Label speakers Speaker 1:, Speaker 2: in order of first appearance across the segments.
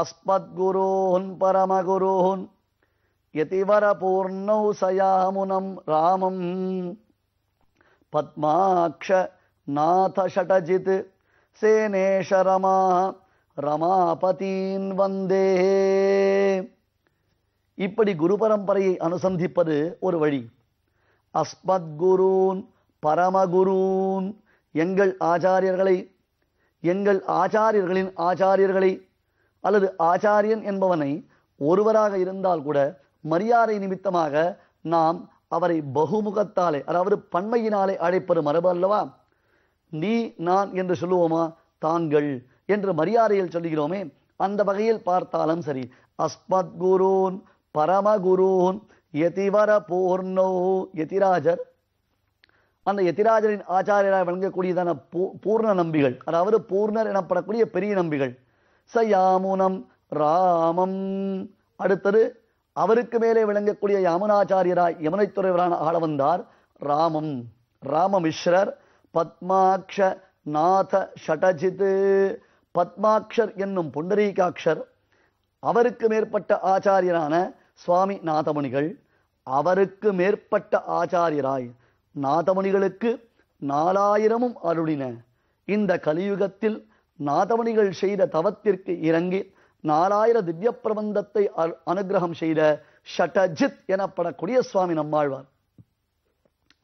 Speaker 1: அஸ்மத்குரோன் பரமகுரோன் யதிவரபூர்ணௌ சயாமுனம் ராமம். பத்மாக்ஷ நாத ஷடஜித் சேனேஷ ரமா ரமாபதீன் வந்தே. இப்படி குரு பரம்பரையை அனுசந்திப்பது ஒரு வழி. அஸ்மத்குரூன் பரமகுரூன் எங்கள் ஆச்சாரியர்களை எங்கள் ஆச்சாரியர்களின் ஆச்சாரியர்களை அல்லது ஆச்சாரியன் என்பவனை ஒருவராக இருந்தால் கூட மரியாதை நிமித்தமாக நாம் அவரை பகுமுகத்தாலே அதாவது பன்மையினாலே அழைப்பது மரபு அல்லவா? நீ நான் என்று சொல்லுவோமா? தாங்கள் என்று மரியாதையில் சொல்லுகிறோமே. அந்த வகையில் பார்த்தாலும் சரி. அஸ்மத் குருன் பரமகுருன் யதிவர பூர்ணோ யதிராஜர். அந்த யதிராஜரின் ஆச்சாரியராக விளங்கக்கூடியதான பூ- பூர்ண நம்பிகள் அதாவது பூர்ணர் எனப்படக்கூடிய பெரிய நம்பிகள். ச யாமுனம் ராமம். அடுத்தது அவருக்கு மேலே விளங்கக்கூடிய யாமுனாச்சாரியராய் யமுனைத்துறைவரான ஆள வந்தார் ராமம். ராமமிஸ்ரர் பத்மாக்ஷ நாத ஷடஜித். பத்மாக்ஷர் என்னும் புண்டரீகாட்சர் அவருக்கு மேற்பட்ட ஆச்சாரியரான சுவாமி நாதமுனிகள் அவருக்கு மேற்பட்ட ஆச்சாரியராய் நாதமுனிகளுக்கு நாலாயிரமும் அருளின இந்த கலியுகத்தில் நாதமணிகள் செய்த தவத்திற்கு இறங்கி நாலாயிர திவ்ய பிரபந்தத்தை அனுகிரகம் அனுக்கிரகம் செய்த ஷடஜித் எனப்படக்கூடிய சுவாமி நம்மாழ்வார்.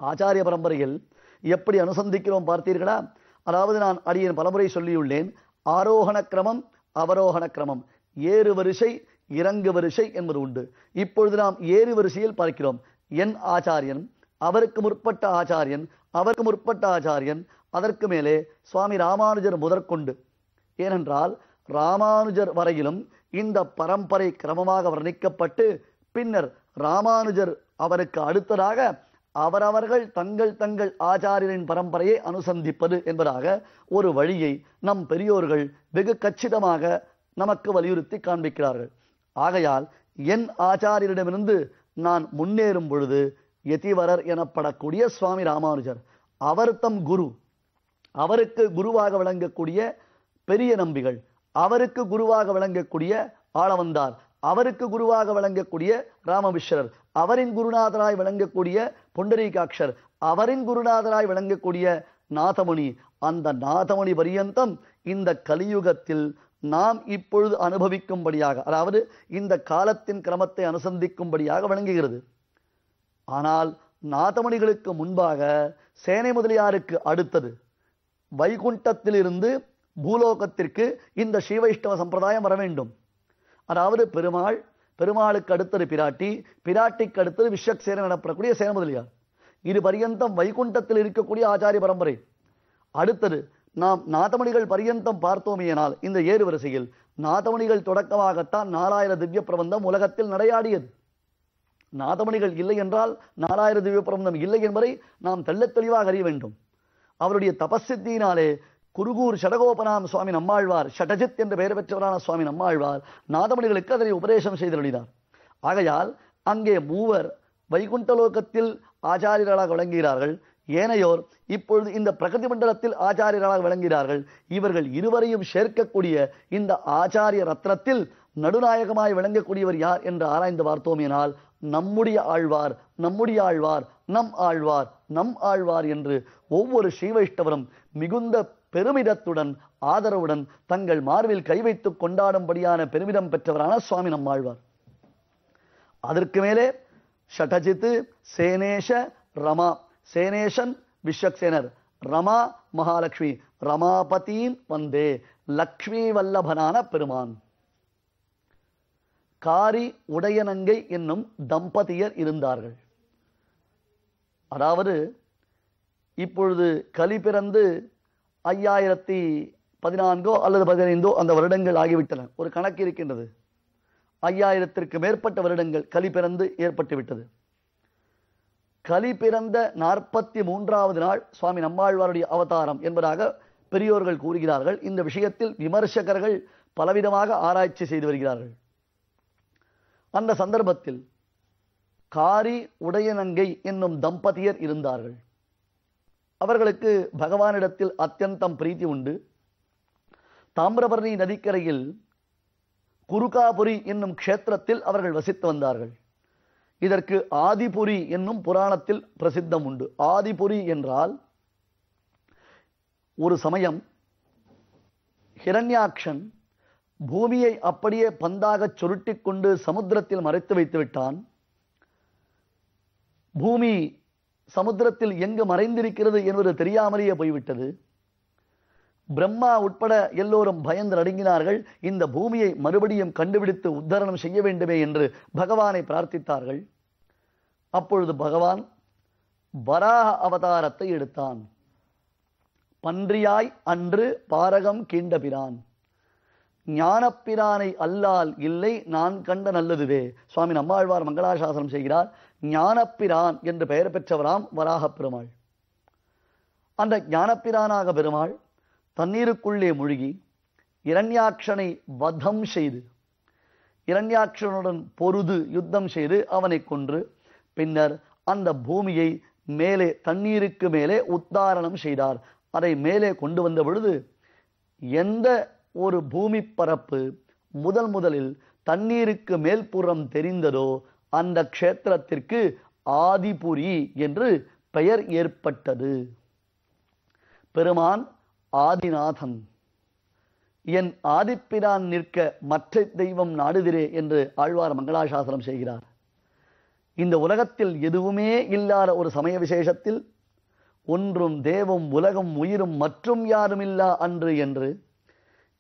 Speaker 1: ஆச்சாரிய பரம்பரையில் எப்படி அனுசந்திக்கிறோம் பார்த்தீர்களா? அதாவது நான் அடியின் பலமுறை சொல்லியுள்ளேன் ஆரோகண கிரமம் அவரோகண கிரமம். ஏறு வரிசை இறங்கு வரிசை என்பது உண்டு. இப்பொழுது நாம் ஏறு வரிசையில் பார்க்கிறோம். என் ஆச்சாரியன் அவருக்கு முற்பட்ட ஆச்சாரியன் அவருக்கு முற்பட்ட ஆச்சாரியன் அதற்கு மேலே சுவாமி ராமானுஜர் முதற்கொண்டு ஏனென்றால் ராமானுஜர் வரையிலும் இந்த பரம்பரை கிரமமாக வர்ணிக்கப்பட்டு பின்னர் ராமானுஜர் அவருக்கு அடுத்ததாக அவரவர்கள் தங்கள் தங்கள் ஆச்சாரியரின் பரம்பரையை அனுசந்திப்பது என்பதாக ஒரு வழியை நம் பெரியோர்கள் வெகு கச்சிதமாக நமக்கு வலியுறுத்தி காண்பிக்கிறார்கள். ஆகையால் என் ஆச்சாரியரிடமிருந்து நான் முன்னேறும் பொழுது யதிவரர் எனப்படக்கூடிய சுவாமி ராமானுஜர் அவர் தம் குரு அவருக்கு குருவாக விளங்கக்கூடிய பெரிய நம்பிகள். அவருக்கு குருவாக விளங்கக்கூடிய ஆளவந்தார். அவருக்கு குருவாக விளங்கக்கூடிய ராமவிஸ்வரர் அவரின் குருநாதராய் விளங்கக்கூடிய புண்டரீகாட்சர். அவரின் குருநாதராய் விளங்கக்கூடிய நாதமணி அந்த நாதமணி பரியந்தம் இந்த கலியுகத்தில் நாம் இப்பொழுது அனுபவிக்கும்படியாக அதாவது இந்த காலத்தின் கிரமத்தை அனுசந்திக்கும்படியாக விளங்குகிறது ஆனால் நாதமணிகளுக்கு முன்பாக சேனை முதலியாருக்கு அடுத்தது. வைகுண்டத்திலிருந்து பூலோகத்திற்கு இந்த ஸ்ரீவைஷ்ணவ சம்பிரதாயம் வர வேண்டும். அதாவது பெருமாள் பெருமாளுக்கு அடுத்தது பிராட்டி பிராட்டிக்கு அடுத்தது விஸ்வக்சேரன் எனப்படக்கூடிய சேனமுதலியார் இது பரியந்தம் வைகுண்டத்தில் இருக்கக்கூடிய ஆச்சாரிய பரம்பரை. அடுத்தது நாம் நாதமணிகள் பரியந்தம் பார்த்தோமேனால் இந்த ஏறு வரிசையில் நாதமணிகள் தொடக்கமாகத்தான் நாலாயிர திவ்ய பிரபந்தம் உலகத்தில் நடையாடியது. நாதமணிகள் இல்லை என்றால் நாலாயிர திவ்ய பிரபந்தம் இல்லை என்பதை நாம் தெள்ளத் தெளிவாக அறிய வேண்டும். அவருடைய தபசித்தியினாலே குருகூர் ஷடகோபனாம் சுவாமி நம்மாழ்வார் ஷடஜித் என்ற பெயர் பெற்றவரான சுவாமி நம்மாழ்வார் நாதமணிகளுக்கு அதனை உபதேசம் செய்தருளினார். ஆகையால் அங்கே மூவர் வைகுண்டலோகத்தில் ஆச்சாரியர்களாக விளங்குகிறார்கள். ஏனையோர் இப்பொழுது இந்த பிரகதி மண்டலத்தில் ஆச்சாரியர்களாக விளங்குகிறார்கள். இவர்கள் இருவரையும் சேர்க்கக்கூடிய இந்த ஆச்சாரிய ரத்னத்தில் நடுநாயகமாய் விளங்கக்கூடியவர் யார் என்று ஆராய்ந்து பார்த்தோமேனால் நம்முடைய ஆழ்வார் நம்முடைய ஆழ்வார் நம் ஆழ்வார் நம் ஆழ்வார் என்று ஒவ்வொரு ஸ்ரீவைஷ்ணவரும் மிகுந்த பெருமிதத்துடன் ஆதரவுடன் தங்கள் மார்பில் கை வைத்துக் கொண்டாடும்படியான பெருமிதம் பெற்றவரான சுவாமி நம்மாழ்வார் அதற்கு மேலே ஷடஜித்து சேனேஷ ரமா சேனேஷன் விஸ்வக்சேனர் ரமா மகாலட்சுமி ரமாபதீன் வந்தே லக்ஷ்மி வல்லபனான பெருமான். காரி உடையனங்கை என்னும் தம்பதியர் இருந்தார்கள். அதாவது இப்பொழுது கலி பிறந்து ஐயாயிரத்தி பதினான்கோ அல்லது பதினைந்தோ அந்த வருடங்கள் ஆகிவிட்டன. ஒரு கணக்கு இருக்கின்றது. ஐயாயிரத்திற்கு மேற்பட்ட வருடங்கள் கலி பிறந்து ஏற்பட்டுவிட்டது கலி பிறந்த நாற்பத்தி மூன்றாவது நாள் சுவாமி நம்மாழ்வாருடைய அவதாரம் என்பதாக பெரியோர்கள் கூறுகிறார்கள். இந்த விஷயத்தில் விமர்சகர்கள் பலவிதமாக ஆராய்ச்சி செய்து வருகிறார்கள். அந்த சந்தர்ப்பத்தில் காரி உடையநங்கை என்னும் தம்பதியர் இருந்தார்கள். அவர்களுக்கு பகவானிடத்தில் அத்தியந்தம் பிரீத்தி உண்டு. தாமிரபரணி நதிக்கரையில் குருகாபுரி என்னும் க்ஷேத்திரத்தில் அவர்கள் வசித்து வந்தார்கள். இதற்கு ஆதிபுரி என்னும் புராணத்தில் பிரசித்தம் உண்டு. ஆதிபுரி என்றால் ஒரு சமயம் ஹிரண்யாக்ஷன் பூமியை அப்படியே பந்தாகச் சுருட்டி கொண்டு சமுத்திரத்தில் மறைத்து வைத்து விட்டான் பூமி சமுத்திரத்தில் எங்கு மறைந்திருக்கிறது என்பது தெரியாமலேயே போய்விட்டது. பிரம்மா உட்பட எல்லோரும் பயந்து நடுங்கினார்கள். இந்த பூமியை மறுபடியும் கண்டுபிடித்து உத்தரணம் செய்ய வேண்டுமே என்று பகவானை பிரார்த்தித்தார்கள். அப்பொழுது பகவான் வராக அவதாரத்தை எடுத்தான். பன்றியாய் அன்று பாரகம் கீண்டபிரான் ஞானப்பிரானை அல்லால் இல்லை நான் கண்ட நல்லதுவே. சுவாமி நம்மாழ்வார் மங்களாசாசனம் செய்கிறார் ஞானப்பிரான் என்று பெயர் பெற்றவராம் வராகப் பெருமாள். அந்த ஞானப்பிரானாக பெருமாள் தண்ணீருக்குள்ளே மூழ்கி இரண்யாட்சனை வதம் செய்து இரண்யாட்சனுடன் பொருது யுத்தம் செய்து அவனை கொன்று பின்னர் அந்த பூமியை மேலே தண்ணீருக்கு மேலே உத்தாரணம் செய்தார். அதை மேலே கொண்டு வந்த பொழுது எந்த ஒரு பூமி பரப்பு முதல் முதலில் தண்ணீருக்கு மேல்புறம் தெரிந்ததோ அந்த க்ஷேத்திரத்திற்கு ஆதிபுரி என்று பெயர் ஏற்பட்டது. பெருமான் ஆதிநாதன். என் ஆதிப்பிரான் நிற்க மற்ற தெய்வம் நாடுதிரே என்று ஆழ்வார் மங்களாசாசனம் செய்கிறார். இந்த உலகத்தில் எதுவுமே இல்லாத ஒரு சமய விசேஷத்தில் ஒன்றும் தேவம் உலகம் உயிரும் மற்றும் யாருமில்லா அன்று என்று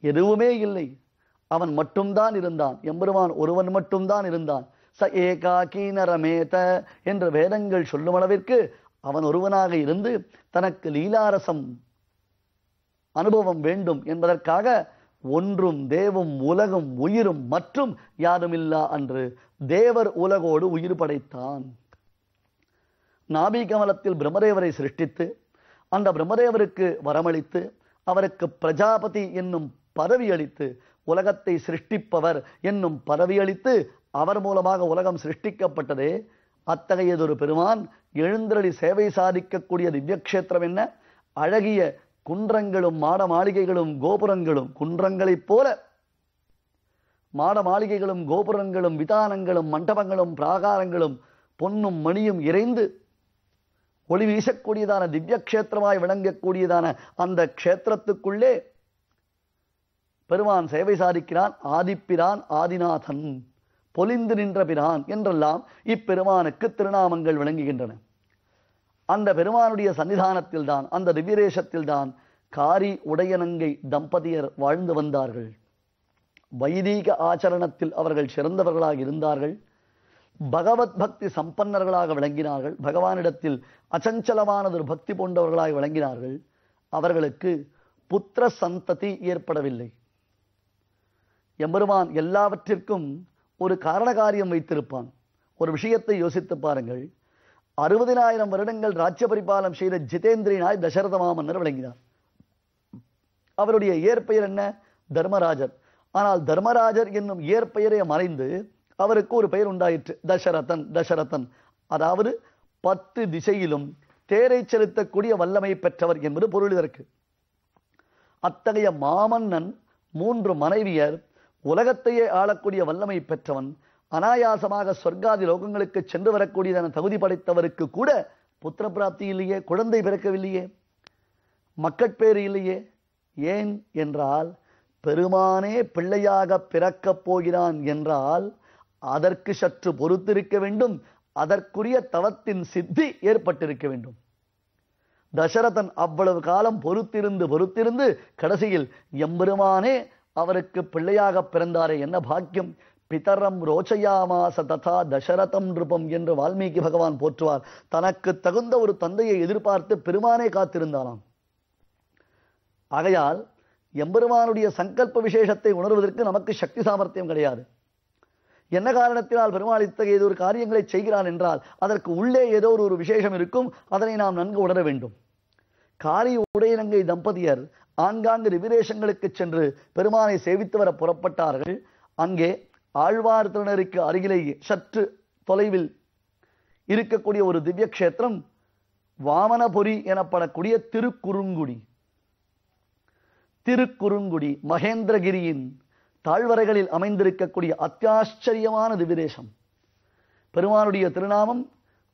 Speaker 1: எதுவுமே இல்லை. அவன் மட்டும்தான் இருந்தான். எம்பெருமான் ஒருவன் மட்டும்தான் இருந்தான். ச ஏகாக்கி நரமேத என்று வேதங்கள் சொல்லும் அளவிற்கு அவன் ஒருவனாக இருந்து தனக்கு லீலாரசம் அனுபவம் வேண்டும் என்பதற்காக ஒன்றும் தேவும் உலகும் உயிரும் மற்றும் யாருமில்லா அன்று தேவர் உலகோடு உயிர் படைத்தான். நாபிகமலத்தில் பிரம்மதேவரை சிருஷ்டித்து அந்த பிரம்மதேவருக்கு வரமளித்து அவருக்கு பிரஜாபதி என்னும் பதவியளித்து உலகத்தை சிருஷ்டிப்பவர் என்னும் பதவியளித்து அவர் மூலமாக உலகம் சிருஷ்டிக்கப்பட்டதே. அத்தகையதொரு பெருமான் எழுந்தருளி சேவை சாதிக்கக்கூடிய திவ்யக்ஷேத்திரம் என்ன? அழகிய குன்றங்களும் மாட மாளிகைகளும் கோபுரங்களும் குன்றங்களைப் போல. மாட மாளிகைகளும் கோபுரங்களும் விதானங்களும் மண்டபங்களும் பிராகாரங்களும் பொன்னும் மணியும் இறைந்து ஒளி வீசக்கூடியதான திவ்யக்ஷேத்திரமாய் விளங்கக்கூடியதான அந்த க்ஷேத்திரத்துக்குள்ளே பெருமான் சேவை சாதிக்கிறான் ஆதிப்பிரான் ஆதிநாதன் பொலிந்து நின்ற பிரான் என்றெல்லாம் இப்பெருமானுக்கு திருநாமங்கள் விளங்குகின்றன. அந்த பெருமானுடைய சன்னிதானத்தில் தான் அந்த திவ்யரேஷத்தில் தான் காரி உடையனங்கை தம்பதியர் வாழ்ந்து வந்தார்கள். வைதீக ஆச்சரணத்தில் அவர்கள் சிறந்தவர்களாக இருந்தார்கள். பகவத் பக்தி சம்பன்னர்களாக விளங்கினார்கள். பகவானிடத்தில் அச்சஞ்சலமானதொரு பக்தி போன்றவர்களாக விளங்கினார்கள். அவர்களுக்கு புத்திர சந்ததி ஏற்படவில்லை. எம்பெருமான் எல்லாவற்றிற்கும் ஒரு காரண காரியம் வைத்திருப்பான். ஒரு விஷயத்தை யோசித்து பாருங்கள். அறுபதினாயிரம் வருடங்கள் ராஜ்ய பரிபாலம் செய்த ஜிதேந்திரனாய் தசரத மாமன்னர் விளங்கினார். அவருடைய இயற்பெயர் என்ன? தர்மராஜர். ஆனால் தர்மராஜர் என்னும் இயற்பெயரை மறைந்து அவருக்கு ஒரு பெயர் உண்டாயிற்று. தசரதன் தசரதன். அதாவது பத்து திசையிலும் தேரை செலுத்தக்கூடிய வல்லமை பெற்றவர் என்பது பொருள் இதற்கு. அத்தகைய மாமன்னன் மூன்று மனைவியர் உலகத்தையே ஆளக்கூடிய வல்லமை பெற்றவன் அனாயாசமாக சொர்க்காதி லோகங்களுக்கு சென்று வரக்கூடியதான தகுதி படைத்தவருக்கு கூட புத்திர பிராப்தி இல்லையே குழந்தை பிறக்கவில்லையே மக்கட்பேறு இல்லையே. ஏன் என்றால் பெருமானே பிள்ளையாக பிறக்கப் போகிறான் என்றால் அதற்கு சற்று பொறுத்திருக்க வேண்டும் அதற்குரிய தவத்தின் சித்தி ஏற்பட்டிருக்க வேண்டும். தசரதன் அவ்வளவு காலம் பொறுத்திருந்து பொறுத்திருந்து கடைசியில் எம்பெருமானே அவருக்கு பிள்ளையாக பிறந்தாரே என்ன பாக்கியம்? பிதரம் ரோச்சயாமாச ததா தசரதம் நிருபம் என்று வால்மீகி பகவான் போற்றுவார். தனக்கு தகுந்த ஒரு தந்தையை எதிர்பார்த்து பெருமானே காத்திருந்தானாம். ஆகையால் எம்பெருமானுடைய சங்கல்ப விசேஷத்தை உணர்வதற்கு நமக்கு சக்தி சாமர்த்தியம் கிடையாது. என்ன காரணத்தினால் பெருமாள் இத்தகைய ஒரு காரியங்களை செய்கிறான் என்றால் அதற்கு உள்ளே ஏதோ ஒரு விசேஷம் இருக்கும் அதனை நாம் நன்கு உணர வேண்டும். காரி உடையினங்கை தம்பதியர் ஆங்காங்கு ரிவிரேஷங்களுக்கு சென்று பெருமானை சேவித்து வர புறப்பட்டார்கள். அங்கே ஆழ்வார் திருநருக்கு அருகிலேயே சற்று தொலைவில் இருக்கக்கூடிய ஒரு திவ்ய கஷேத்திரம் வாமனபுரி எனப்படக்கூடிய திருக்குறுங்குடி. திருக்குறுங்குடி மகேந்திரகிரியின் தாழ்வரைகளில் அமைந்திருக்கக்கூடிய அத்தியாச்சரியமான திவிதேசம் பெருமானுடைய திருநாமம்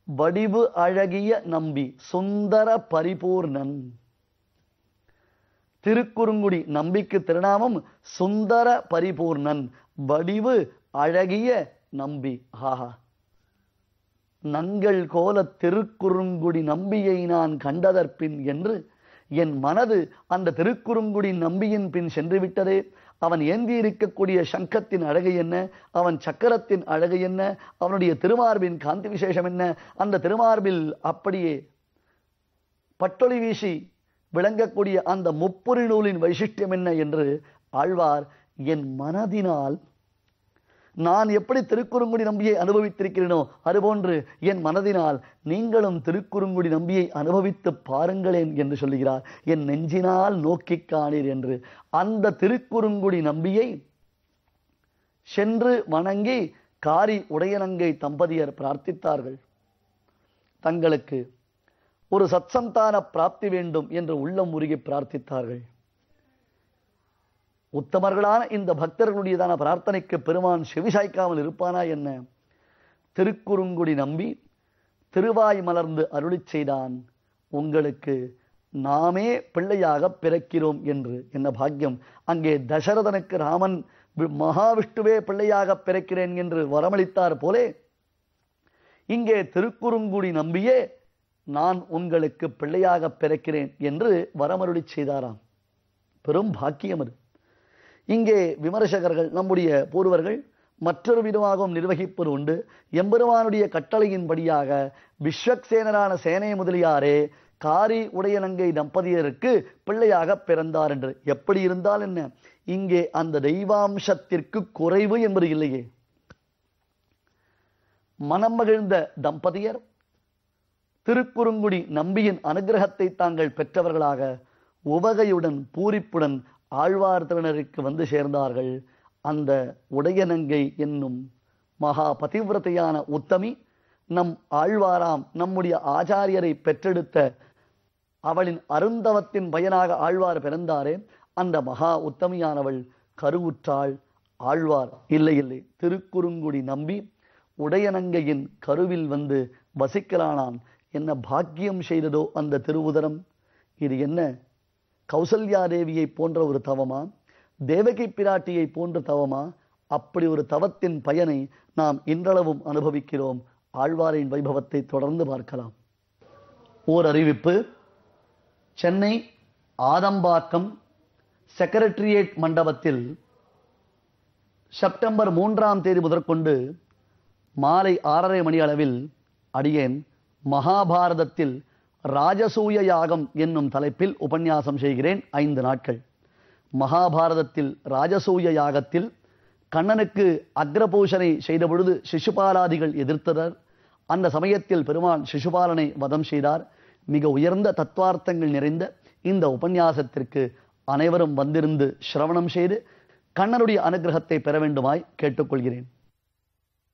Speaker 1: வடிவு அழகிய நம்பி சுந்தர பரிபூர்ணன். திருக்குறுங்குடி நம்பிக்கு திருநாமம் சுந்தர பரிபூர்ணன். வடிவு அழகிய நம்பி. ஆஹா. நங்கள் கோல திருக்குறுங்குடி நம்பியை நான் கண்டதற்பின் என்று என் மனது அந்த திருக்குறுங்குடி நம்பியின் பின் சென்று விட்டதே அவன் ஏந்தி இருக்கக்கூடிய சங்கத்தின் அழகு என்ன? அவன் சக்கரத்தின் அழகு என்ன? அவனுடைய திருமார்பின் காந்தி விசேஷம் என்ன? அந்த திருமார்பில் அப்படியே பட்டொளி வீசி விளங்கக்கூடிய அந்த முப்புரி நூலின் வைசிஷ்டியம் என்ன என்று ஆழ்வார் என் மனதினால் நான் எப்படி திருக்குறுங்குடி நம்பியை அனுபவித்திருக்கிறேனோ அதுபோன்று என் மனதினால் நீங்களும் திருக்குறுங்குடி நம்பியை அனுபவித்து பாருங்களேன் என்று சொல்லுகிறார். என் நெஞ்சினால் நோக்கிக் காணீர் என்று. அந்த திருக்குறுங்குடி நம்பியை சென்று வணங்கி காரி உடையனங்கை தம்பதியர் பிரார்த்தித்தார்கள். தங்களுக்கு ஒரு சத்சந்தான பிராப்தி வேண்டும் என்று உள்ளம் உருகி பிரார்த்தித்தார்கள். உத்தமர்களான இந்த பக்தர்களுடையதான பிரார்த்தனைக்கு பெருமான் செவிசாய்க்காமல் இருப்பானா என்ன? திருக்குறுங்குடி நம்பி திருவாய் மலர்ந்து அருளிச் செய்தான். உங்களுக்கு நாமே பிள்ளையாக பிறக்கிறோம் என்று. என்ன பாக்கியம்? அங்கே தசரதனுக்கு ராமன் மகாவிஷ்ணுவே பிள்ளையாக பிறக்கிறேன் என்று வரமளித்தார் போலே இங்கே திருக்குறுங்குடி நம்பியே நான் உங்களுக்கு பிள்ளையாக பிறக்கிறேன் என்று வரமருளி செய்தாராம். பெரும் பாக்கியம் அது. இங்கே விமர்சகர்கள் நம்முடைய பூர்வர்கள் மற்றொரு விதமாகவும் நிர்வகிப்பது உண்டு. எம்பெருமானுடைய கட்டளையின்படியாக விஸ்வக்சேனரான சேனை முதலியாரே காரி உடையநங்கை தம்பதியருக்கு பிள்ளையாக பிறந்தார் என்று. எப்படி இருந்தால் என்ன? இங்கே அந்த தெய்வாம்சத்திற்கு குறைவு என்பது இல்லையே. மனம் மகிழ்ந்த தம்பதியர் திருக்குறுங்குடி நம்பியின் அனுகிரகத்தை தாங்கள் பெற்றவர்களாக உவகையுடன் பூரிப்புடன் ஆழ்வார்திறனருக்கு வந்து சேர்ந்தார்கள். அந்த உடையனங்கை என்னும் மகா பதிவிரதையான உத்தமி நம் ஆழ்வாராம் நம்முடைய ஆச்சாரியரை பெற்றெடுத்த அவளின் அருந்தவத்தின் பயனாக ஆழ்வார் பிறந்தாரே அந்த மகா உத்தமியானவள் கருவுற்றாள் ஆழ்வார். இல்லை இல்லை. திருக்குறுங்குடி நம்பி உடையனங்கையின் கருவில் வந்து வசிக்கலானான் என்ன பாக்கியம் செய்ததோ அந்த திருவுதரம்? இது என்ன? கௌசல்யா தேவியை போன்ற ஒரு தவமா? தேவகி பிராட்டியை போன்ற தவமா? அப்படி ஒரு தவத்தின் பயனை நாம் இன்றளவும் அனுபவிக்கிறோம். ஆழ்வாரின் வைபவத்தை தொடர்ந்து பார்க்கலாம். ஓர் அறிவிப்பு. சென்னை ஆதம்பாக்கம் செக்ரட்டரியேட் மண்டபத்தில் செப்டம்பர் மூன்றாம் தேதி முதற்கொண்டு மாலை ஆறரை மணி அளவில் அடியேன். மகாபாரதத்தில் ராஜசூய யாகம் என்னும் தலைப்பில் உபன்யாசம் செய்கிறேன் ஐந்து நாட்கள். மகாபாரதத்தில் ராஜசூய யாகத்தில் கண்ணனுக்கு அக்ரபூஷனை செய்தபொழுது சிசுபாலாதிகள் எதிர்த்தனர். அந்த சமயத்தில் பெருமான் சிசுபாலனை வதம் செய்தார். மிக உயர்ந்த தத்துவார்த்தங்கள் நிறைந்த இந்த உபன்யாசத்திற்கு அனைவரும் வந்திருந்து சிரவணம் செய்து கண்ணனுடைய அனுகிரகத்தை பெற வேண்டுமாய் கேட்டுக்கொள்கிறேன்.